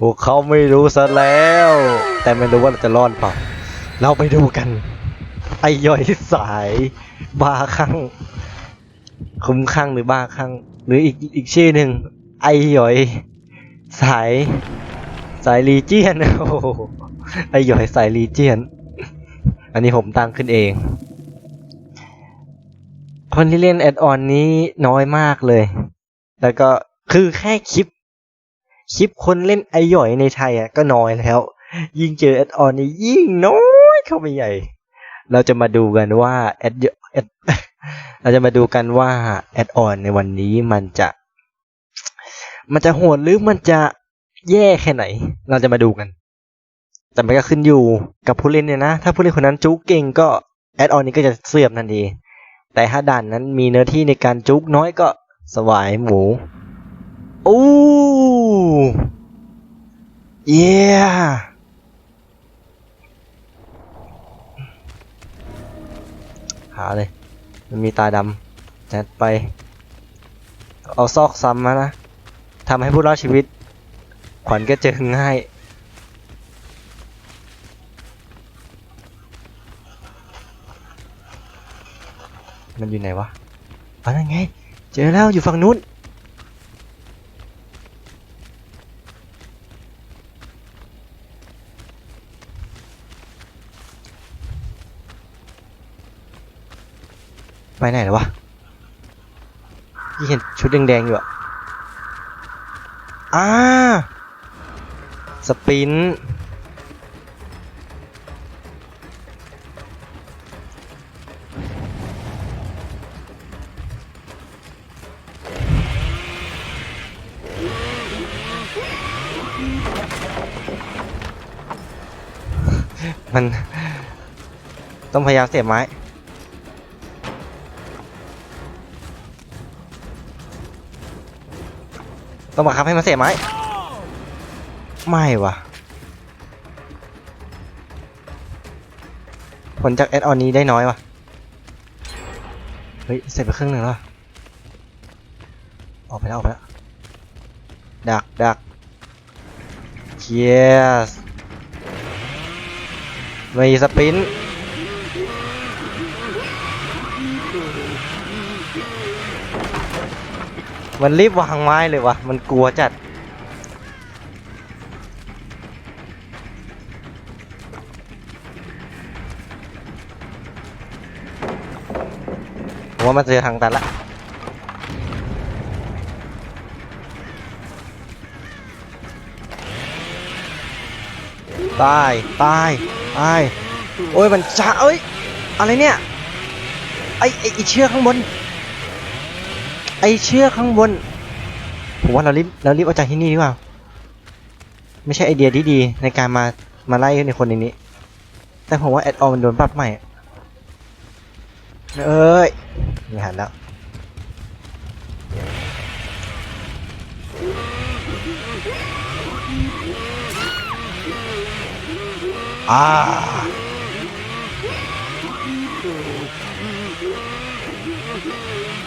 พวกเขาไม่รู้ซะแล้ว แต่ไม่รู้ว่าเราจะรอดเปล่า เราไปดูกัน ไอ้ย่อยสายบ้าคลั่งคุ้มคลั่งหรือบ้าคลั่งหรืออีกอีกชื่อหนึ่งไอ้ย่อย สายสายลีเจียนโอ้โหไอ้ย่อยสายลีเจียน อันนี้ผมตั้งขึ้นเอง คนที่เล่นแอดออนนี้น้อยมากเลย แล้วก็คือแค่คลิป คลิปคนเล่นไอหย่อยในไทยอะก็น้อยแล้ว ยิ่งเจอแอดออนนี่ยิ่งน้อยเข้าไปใหญ่ เราจะมาดูกันว่าแอดเราจะมาดูกันว่าแอดออนในวันนี้มันจะ มันจะโหดหรือมันจะแย่แค่ไหน เราจะมาดูกัน แต่มันก็ขึ้นอยู่กับผู้เล่นเนี่ยนะ ถ้าผู้เล่นคนนั้นจุกเก่งก็แอดออนนี้ก็จะเสื่อมทันที แต่ถ้าด่านนั้นมีเนื้อที่ในการจุกน้อยก็สวายหมูโอ้ เย้หาเลย มันมีตาดำจัดไป เอาซอกซ้ำมานะทำให้ผู้รอดชีวิต ขวัญก็เจอง่ายมันอยู่ไหนวะอ๋อนั่นไง เจอแล้วอยู่ฝั่งนู้น ไปไหนแล้ววะที่เห็นชุดแดงๆอยู่อะอ่าสปินมัน ต้องพยายามเสียบไม้ ต้องบังคับให้มันเสียบไม้ไม่วะผลจากแอดออนนี้ได้น้อยวะเฮ้ยเสร็จไปครึ่งหนึ่งแล้วออกไปแล้วออกไปแล้วดักดัก yes มีสปริน มันรีบวางไม้เลยวะมันกลัวจัด ผมว่ามันเจอทางตันละตายตายตายโอ้ยมันช้าเอ้ย อะไรเนี่ย ไอไอไอเชือกข้างบน ไอเชือกข้างบน ผมว่าเรารีบเรารีบเอาจากที่นี่ดีกว่า ไม่ใช่ไอเดียที่ดีในการมามาไล่ในคนในนี้ แต่ผมว่าแอดออมันโดนปรับใหม่ เอ้ยไม่หันแล้วอ่า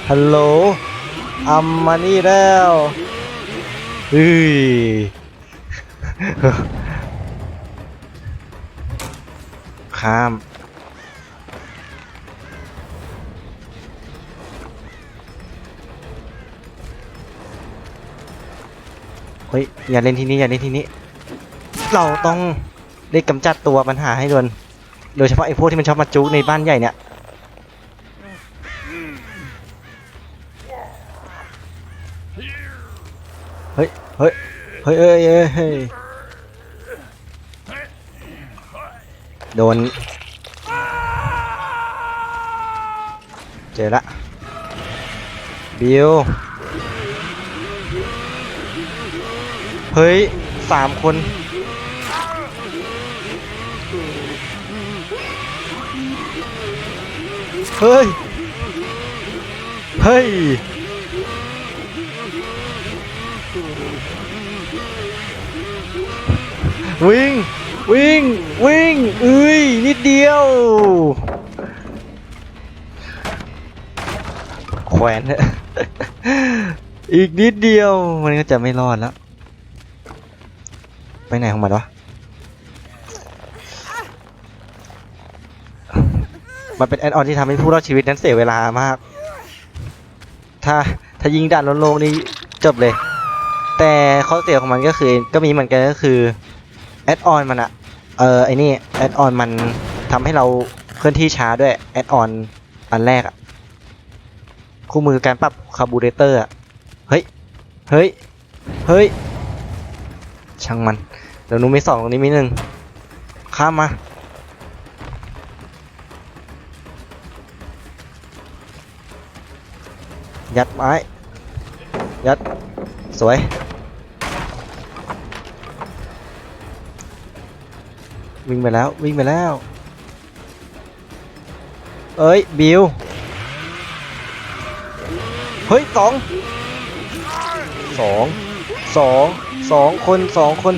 ฮัลโหล อัมมานี่แล้วเฮ้ยข้ามเฮ้ยอย่าเล่นที่นี่อย่าเล่นที่นี้เราต้องได้กำจัดตัวปัญหาให้ด่วนโดยเฉพาะไอ้พวกที่มันชอบมาจุกในบ้านใหญ่เนี่ย ฮ้ย เฮ้ย เฮ้ยเอ้ยเอ้ยเฮ้ยโดน เจอละบิวเฮ้ยสามคน เฮ้ย เฮ้ย วิ่ง วิ่ง วิ่งเอ้ย นิดเดียว แขวนอีกนิดเดียว มันก็จะไม่รอดแล้ว ไปไหนของมันวะ มันเป็นแอดออนที่ทำให้ผู้รอดชีวิตนั้นเสียเวลามาก ถ้าถ้ายิงด่านโลงๆนี่จบเลย แต่ข้อเสียของมันก็คือ ก็มีเหมือนกันก็คือ แอดออนมันอะเออไอนี่แอดออนมันทำให้เราเคลื่อนที่ช้าด้วยแอดออนอันแรกอะคู่มือการปรับคาร์บูเรเตอร์อะเฮ้ย เฮ้ย เฮ้ย ช่างมันเดี๋ยวนูมีสองตรงนี้มีหนึ่งข้ามมา ยัดไม้ ยัด สวย วิ่งไปแล้ววิ่งไปแล้ว เอ้ยบิวเฮ้ยสองสองสองสองคนสองคน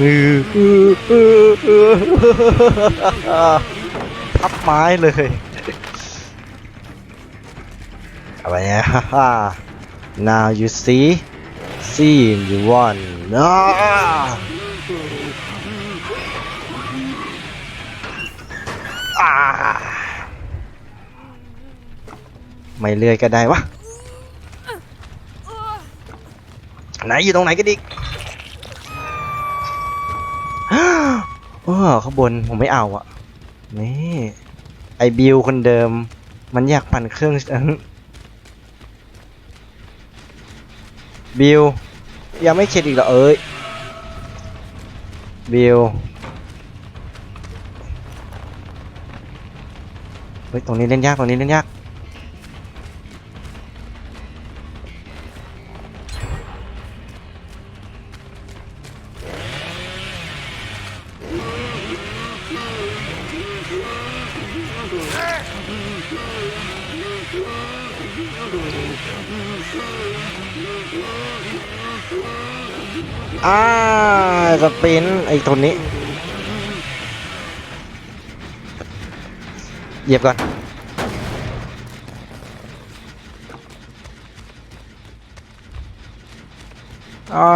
อืออืออืออือทับไม้เลยอะไรเนี่ยฮ่า now you see see you want อ่าอ่าไม่เลื่อยก็ได้วะไหนอยู่ตรงไหนกันอีกเออข้างบนผมไม่เอาอะนี่ ไอบิวคนเดิม มันอยากปั่นเครื่องฉัน บิวยังไม่เข็ดอีกเหรอเอ้ยบิวเฮ้ยตรงนี้เล่นยากตรงนี้เล่นยาก อ่าสปินไอ้ตัวนี้เหยียบก่อนอ่า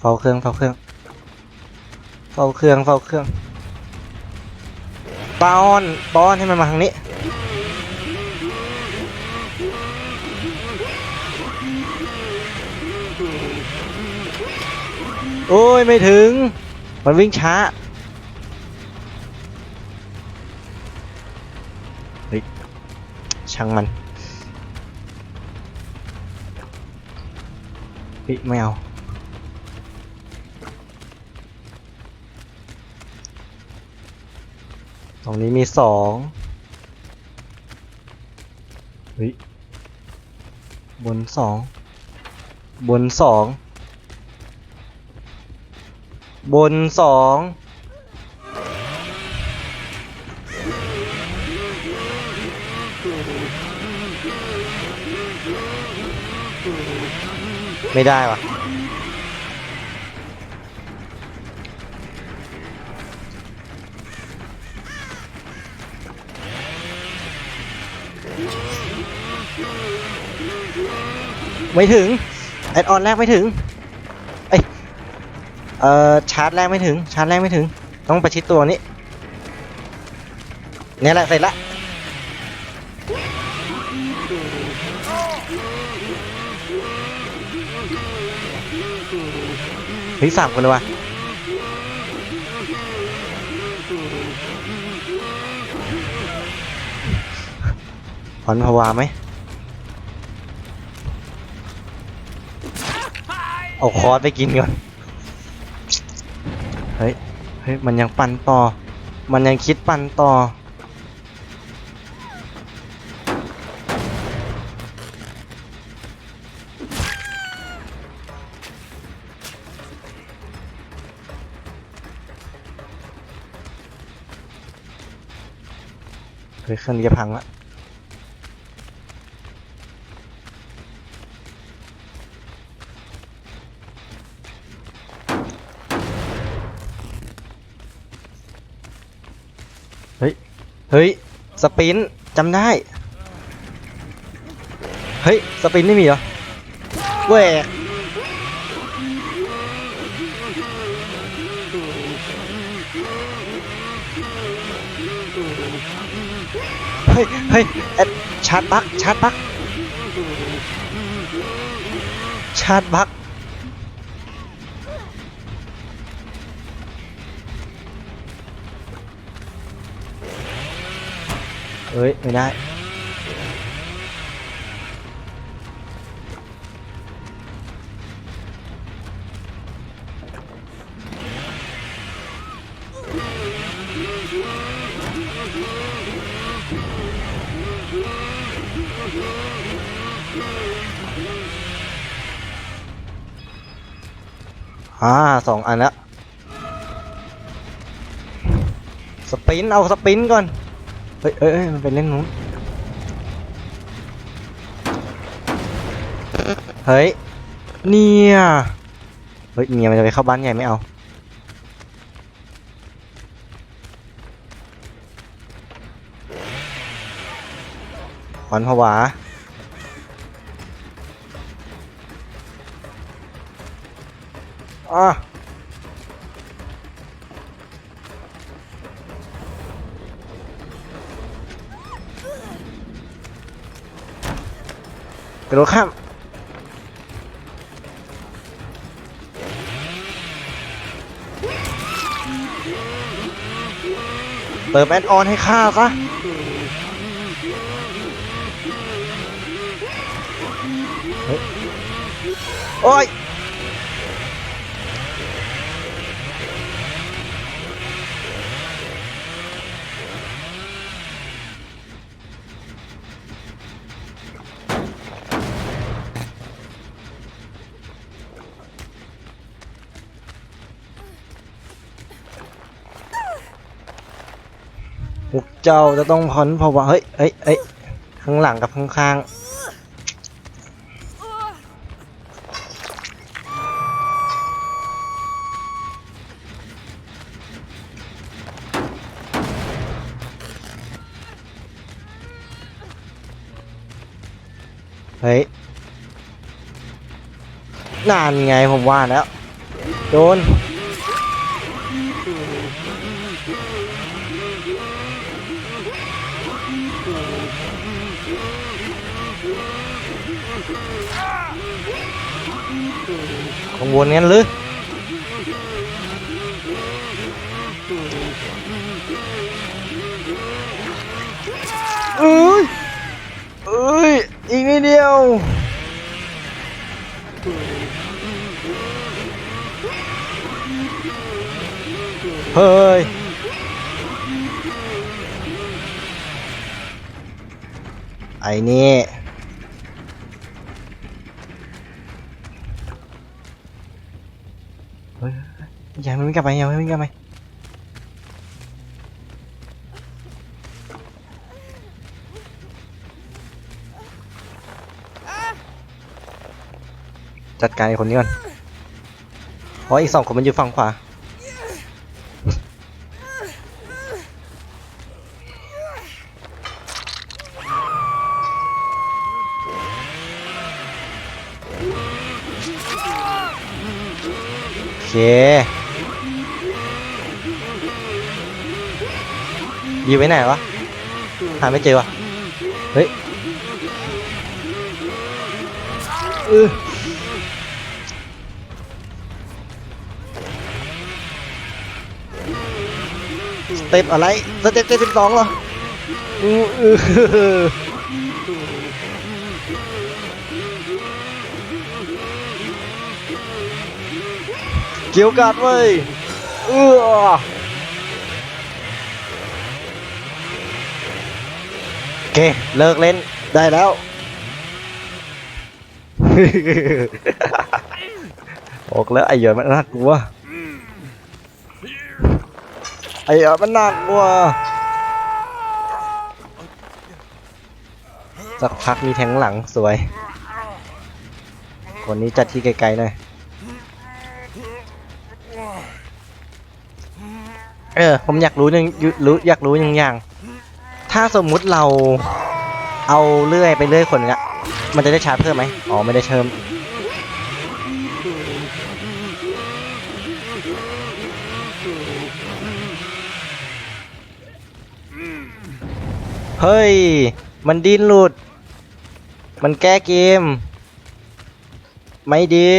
เฝ้าเครื่องเฝ้าเครื่องเฝ้าเครื่องเฝ้าเครื่องป้อนป้อนให้มันมาทางนี้ โอ้ย ไม่ถึง มันวิ่งช้า เฮ้ย ช่างมันเฮ้ยไม่เอาตรงนี้มีสองเฮ้ย บนสอง บนสองบนสองไม่ได้วะไม่ถึง แอดออนแรกไม่ถึงเอ้ยเอ่อชาร์จแรกไม่ถึง ชาร์จแรกไม่ถึง ต้องประชิดตัวนี้เนี่ยแหละเสร็จละเฮ้ยสามคนเลยว่ะพรภาวาไหม เอาคอสไปกินก่อน เฮ้ย เฮ้ย มันยังปั่นต่อ มันยังคิดปั่นต่อ เฮ้ยเครื่องนี้จะพังละ เฮ้ย สปินจำได้ เฮ้ย สปินไม่มีเหรอแหวกเฮ้ย เฮ้ยเอ็ดชาร์จบักชาร์จบักชาร์จบัก เอ้ย ไม่ได้ อ่าสองอันแล้ว สปิน เอาสปินก่อน เฮ้ยเอ้ยมันเป็นเล่นนู้นเฮ้ย เนี่ย เฮ้ยเนี่ยมันจะไปเข้าบ้านใหญ่ไม่เอาขวัญผวาอะ กระโดดข้ามเติมแอดออนให้ข้าซะโอ้ย พวกเจ้าจะต้องพ้นเพราะว่าเฮ้ยเฮ้ยเฮ้ยข้างหลังกับข้างๆเฮ้ยนานไงผมว่าแล้ว โดน กังวลงั้นหรือเอ้ยเอ้ย อีกนิดเดียว เฮ้ย ไอ้นี่ยังไม่วิ่งกลับไปยังไม่วิ่งกลับไปจัดการไอ้คนนี้ก่อนเพราะอีกสองคนมันอยู่ฝั่งขวา เคยีไว้ไหนวะ หาไม่เจอวะ เฮ้ยเออสเต็ปอะไร สเต็ปเจ็ดสิบสองเหรออือ เกี่ยวกัดเว้ยเออโอเค เลิกเล่นได้แล้วบอกแล้วไอ้เหยอมันน่ากลัว ไอ้เหยอมันน่ากลัว สักพักมีแทงหลังสวย คนนี้จัดที่ไกลๆหน่อย เออ ผมอยากรู้หนึ่งรู้อยากรู้อย่างอย่าง ถ้าสมมุติเราเอาเลื่อยไปเลื่อยคนละมันจะได้ชาร์จเพิ่มไหมอ๋อไม่ได้เชิมเฮ้ย มันดิ้นหลุด มันแก้เกม ไม่ดี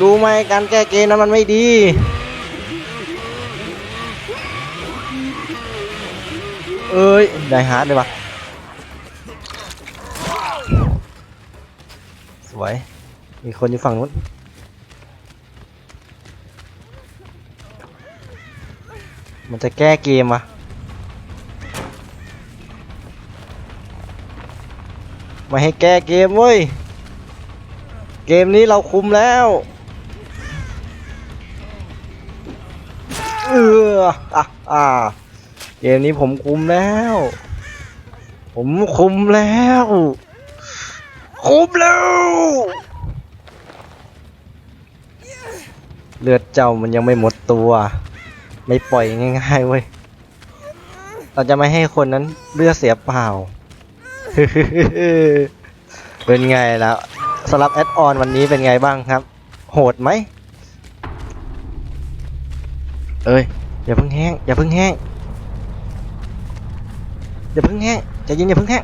รู้ไหมการแก้เกมนั้นมันไม่ดี เอ้ย ได้ฮาร์ดเลยวะสวย มีคนอยู่ฝั่งนู้น มันจะแก้เกมอะไม่ให้แก้เกมเว้ย เกมนี้เราคุมแล้ว ออะอะเกมนี้ผมคุมแล้ว ผมคุมแล้ว คุมแล้ว เลือดเจ้ามันยังไม่หมดตัว ไม่ปล่อยง่ายๆเว้ย เราจะไม่ให้คนนั้นเลือดเสียเปล่า เป็นไงแล้วสำหรับแอดออนวันนี้เป็นไงบ้างครับ โหดไหมเอ้ย อย่าเพิ่งแห้งอย่าเพิ่งแห้งอย่าเพิ่งแห้งใจเย็นอย่าเพิ่งแห้ง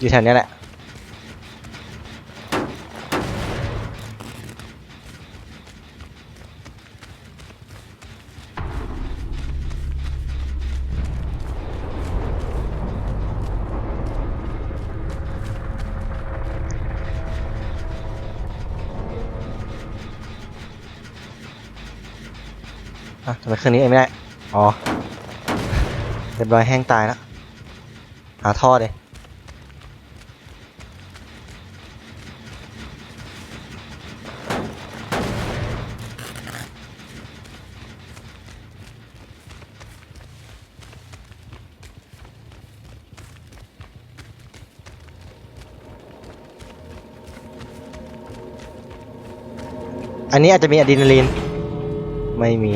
อยู่แถวเนี้ยแหละ อะทำไมเครื่องนี้เองไม่ได้ อ๋อ เรียบร้อยแห้งตายแล้ว หาท่อเลยอันนี้อาจจะมีอะดรีนาลีน ไม่มี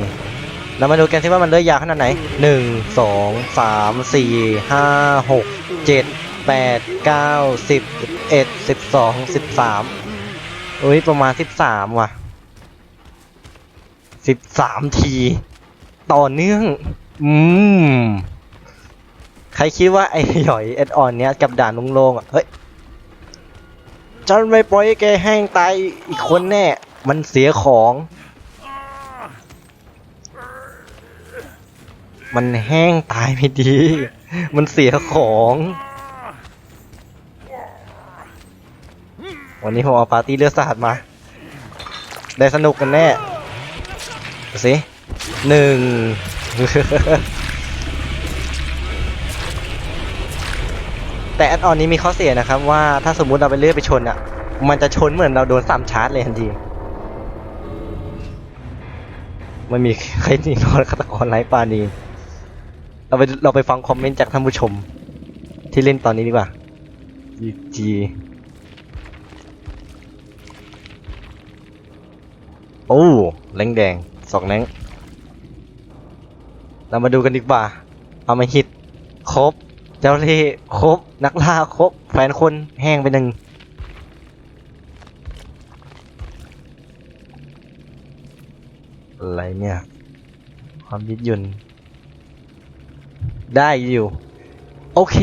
เรามาดูกันสิว่ามันเลือยยาวขนาดไหนหนึ่งสองสามสี่ห้าหกเจ็ดแปดเก้าสิบเอ็ดสิบสองสิบสามอุ้ยประมาณสิบสามว่ะสิบสามที ต่อเนื่อง อืม ใครคิดว่าไอ้หยอยเอ็ดออนเนี้ยกับด่านโล่งๆอะ เฮ้ยฉันไม่ปล่อยแกแห้งตายอีกคนแน่ มันเสียของ มันแห้งตายไม่ดี มันเสียของ วันนี้ผมเอาปาร์ตี้เลือดสาดมา ได้สนุกกันแน่สิหนึ่งแต่แอดออนนี้มีข้อเสียนะครับว่าถ้าสมมุติเราไปเลื่อยไปชนอะ มันจะชนเหมือนเราโดนสามชาร์จเลยทันทีไม่มีใครหนีรอดฆาตกรไร้ปราณี เราไปเราไปฟังคอมเมนต์จากท่านผู้ชม ที่เล่นตอนนี้ดีกว่า GG โอ้แรงแดงสองแรงเรามาดูกันดีกว่า เอามาฮิตครบ เจ้าเล่ครบ นักล่าครบ แฟนคนแห้งไปหนึ่งอะไรเนี่ย ความยืดหยุ่น ได้อยู่ โอเค